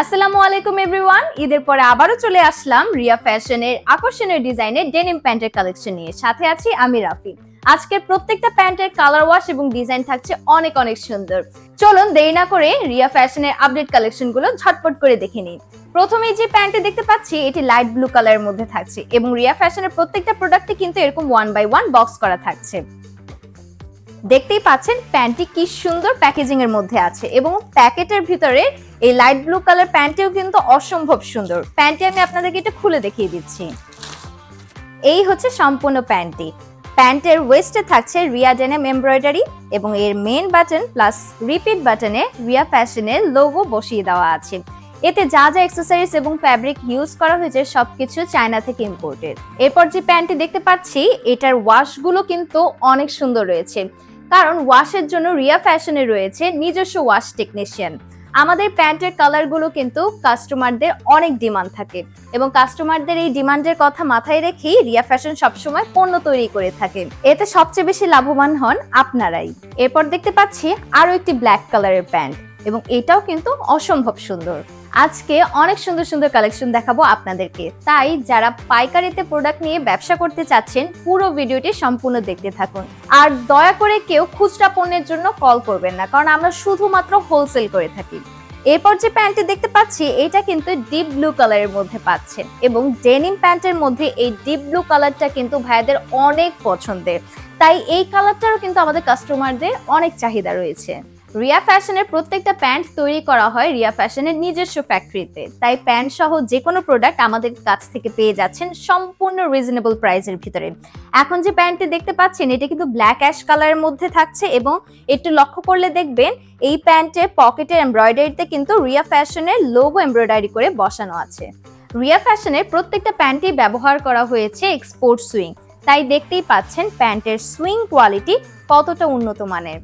আসসালামু আলাইকুম এভরিওয়ান ঈদের পরে আবারও চলে আসলাম রিয়া ফ্যাশনের আকর্ষণীয় ডিজাইনের ডেনিম প্যান্টের কালেকশন নিয়ে। সাথে আছি আমি রাফি। আজকের প্রত্যেকটা প্যান্টের কালার ওয়াশ এবং ডিজাইন থাকছে অনেক অনেক সুন্দর। চলুন দেরি না করে রিয়া ফ্যাশনের আপডেট কালেকশনগুলো ঝটপট করে দেখে নিই। প্রথমেই যে প্যান্টে দেখতে পাচ্ছি, এটি লাইট ব্লু কালারের মধ্যে থাকছে এবং রিয়া ফ্যাশনের প্রত্যেকটা প্রোডাক্টে কিন্তু এরকম ওয়ান বাই ওয়ান বক্স করা থাকছে। দেখতেই পাচ্ছেন প্যান্টটি কি সুন্দর প্যাকেজিং এর মধ্যে আছে এবং প্যাকেটের ভিতরে এই লাইট ব্লু কালার প্যান্টটিও কিন্তু অসম্ভব সুন্দর। প্যান্টটি আমি আপনাদেরকে এটা খুলে দেখিয়ে দিচ্ছি। এই হচ্ছে সম্পূর্ণ প্যান্টটি। প্যান্টের ওয়েস্টে থাকছে রিয়া ডেনেম এমব্রয়ডারি এবং এর মেন বাটন প্লাস রিপিট বাটনে রিয়া ফ্যাশনের লোগো বসিয়ে দেওয়া আছে। এতে যা যা এক্সেসরিজ এবং ফ্যাব্রিক ইউজ করা হয়েছে, সবকিছু চায়না থেকে ইম্পোর্টেড এরপর যে প্যান্টটি দেখতে পাচ্ছি, এটার ওয়াশগুলো কিন্তু অনেক সুন্দর রয়েছে। কারণ ওয়াশের জন্য রিয়া ফ্যাশনে রয়েছে নিজস্ব ওয়াশ টেকনিশিয়ান আমাদের প্যান্টের কালারগুলো কিন্তু কাস্টমারদের অনেক ডিমান্ড থাকে এবং কাস্টমারদের এই ডিমান্ডের কথা মাথায় রেখেই রিয়া ফ্যাশন সবসময় পণ্য তৈরি করে থাকে। এতে সবচেয়ে বেশি লাভবান হন আপনারাই। এরপর দেখতে পাচ্ছি আরও একটি ব্ল্যাক কালারের প্যান্ট। এবং এটাও কিন্তু অসম্ভব সুন্দর। আজকে অনেক সুন্দর সুন্দর কালেকশন দেখাবো আপনাদেরকে। তাই যারা পাইকারিতে প্রোডাক্ট নিয়ে ব্যবসা করতে চাচ্ছেন, পুরো ভিডিওটি সম্পূর্ণ দেখতে থাকুন। আর দয়া করে কেউ খুচরা পণ্যের জন্য কল করবেন না, কারণ আমরা শুধুমাত্র হোলসেল করে থাকি। এরপর যে প্যান্টটি দেখতে পাচ্ছি, এটা কিন্তু ডিপ ব্লু কালারের মধ্যে পাচ্ছেন এবং ডেনিম প্যান্টের মধ্যে এই ডিপ ব্লু কালারটা কিন্তু ভাইয়াদের অনেক পছন্দের। তাই এই কালারটারও কিন্তু আমাদের কাস্টমারদের অনেক চাহিদা রয়েছে। রিয়া ফ্যাশনের প্রত্যেকটা প্যান্ট তৈরি করা হয় রিয়া ফ্যাশনের নিজস্ব ফ্যাক্টরিতে। তাই প্যান্ট সহ যে কোনো প্রোডাক্ট আমাদের কাছ থেকে পেয়ে যাচ্ছেন সম্পূর্ণ রিজনেবল প্রাইসের ভিতরে। এখন যে প্যান্টটি দেখতে পাচ্ছেন, এটা কিন্তু ব্ল্যাক অ্যাশ কালারের মধ্যে থাকছে এবং একটু লক্ষ্য করলে দেখবেন এই প্যান্টের পকেটের এমব্রয়ডারিতে কিন্তু রিয়া ফ্যাশনের লোগো এমব্রয়ডারি করে বসানো আছে। রিয়া ফ্যাশনের প্রত্যেকটা প্যান্টই ব্যবহার করা হয়েছে এক্সপোর্ট সুইং তাই দেখতেই পাচ্ছেন প্যান্টের সুইং কোয়ালিটি কতটা উন্নত মানের।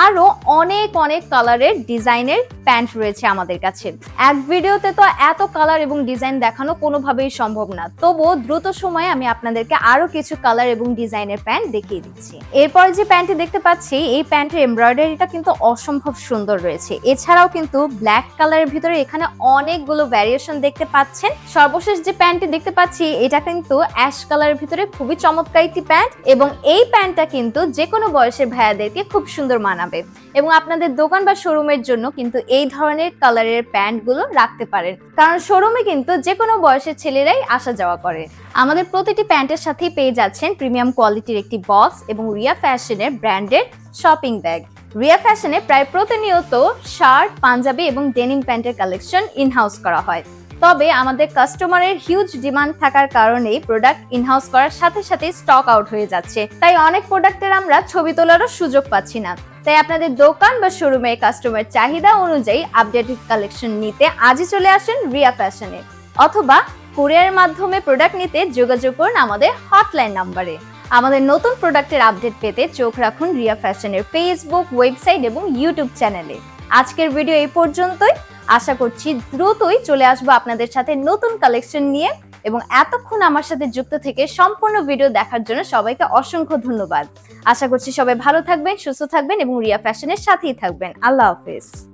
আরও অনেক অনেক কালারের ডিজাইনের প্যান্ট রয়েছে আমাদের কাছে। এক ভিডিওতে তো এত কালার এবং ডিজাইন দেখানো কোনোভাবেই সম্ভব না। তবুও দ্রুত সময়ে আমি আপনাদেরকে আরও কিছু কালার এবং ডিজাইনের প্যান্ট দেখিয়ে দিচ্ছি। এরপর যে প্যান্টটি দেখতে পাচ্ছি, এই প্যান্টের এমব্রয়ডারিটা কিন্তু অসম্ভব সুন্দর রয়েছে। এছাড়াও কিন্তু ব্ল্যাক কালারের ভিতরে এখানে অনেকগুলো ভ্যারিয়েশন দেখতে পাচ্ছেন। সর্বশেষ যে প্যান্টটি দেখতে পাচ্ছি, এটা কিন্তু অ্যাশ কালারের ভিতরে খুবই চমৎকার একটি প্যান্ট এবং এই প্যান্টটা কিন্তু যে কোনো বয়সের ভাইয়াদেরকে খুব সুন্দর মানাবে এবং আপনাদের দোকান বা শোরুমের জন্য কিন্তু এই ধরনের কালারের প্যান্টগুলো রাখতে পারেন। কারণ শোরুমে কিন্তু যে কোনো বয়সের ছেলেরাই আসা যাওয়া করে। আমাদের প্রতিটি প্যান্টের সাথেই পেয়ে যাচ্ছেন প্রিমিয়াম কোয়ালিটির একটি বক্স এবং রিয়া ফ্যাশনের ব্র্যান্ডের শপিং ব্যাগ। রিয়া ফ্যাশনে প্রায় প্রতিনিয়ত শার্ট, পাঞ্জাবি এবং ডেনিম প্যান্টের কালেকশন ইনহাউস করা হয়। তবে আমাদের কাস্টমারের হিউজ ডিমান্ড থাকার কারণেই প্রোডাক্ট ইনহাউস করার সাথে সাথে স্টক আউট হয়ে যাচ্ছে। তাই অনেক প্রোডাক্টের আমরা ছবি তোলারও সুযোগ পাচ্ছি না। তাই আপনাদের দোকান বা শোরুমের কাস্টমার চাহিদা অনুযায়ী আপডেটেড কালেকশন নিতে আজই চলে আসেন রিয়া ফ্যাশনে অথবা কুরিয়ারের মাধ্যমে প্রোডাক্ট নিতে যোগাযোগ করুন আমাদের হটলাইন নাম্বারে আমাদের নতুন প্রোডাক্টের আপডেট পেতে চোখ রাখুন রিয়া ফ্যাশনের ফেসবুক ওয়েবসাইট এবং ইউটিউব চ্যানেলে আজকের ভিডিও এই পর্যন্তই। আশা করছি দ্রুতই চলে আসব আপনাদের সাথে নতুন কালেকশন নিয়ে এবং এতক্ষণ আমার সাথে যুক্ত থেকে সম্পূর্ণ ভিডিও দেখার জন্য সবাইকে অসংখ্য ধন্যবাদ। আশা করছি সবাই ভালো থাকবেন, সুস্থ থাকবেন এবং রিয়া ফ্যাশনের সাথেই থাকবেন। আল্লাহ হাফেজ।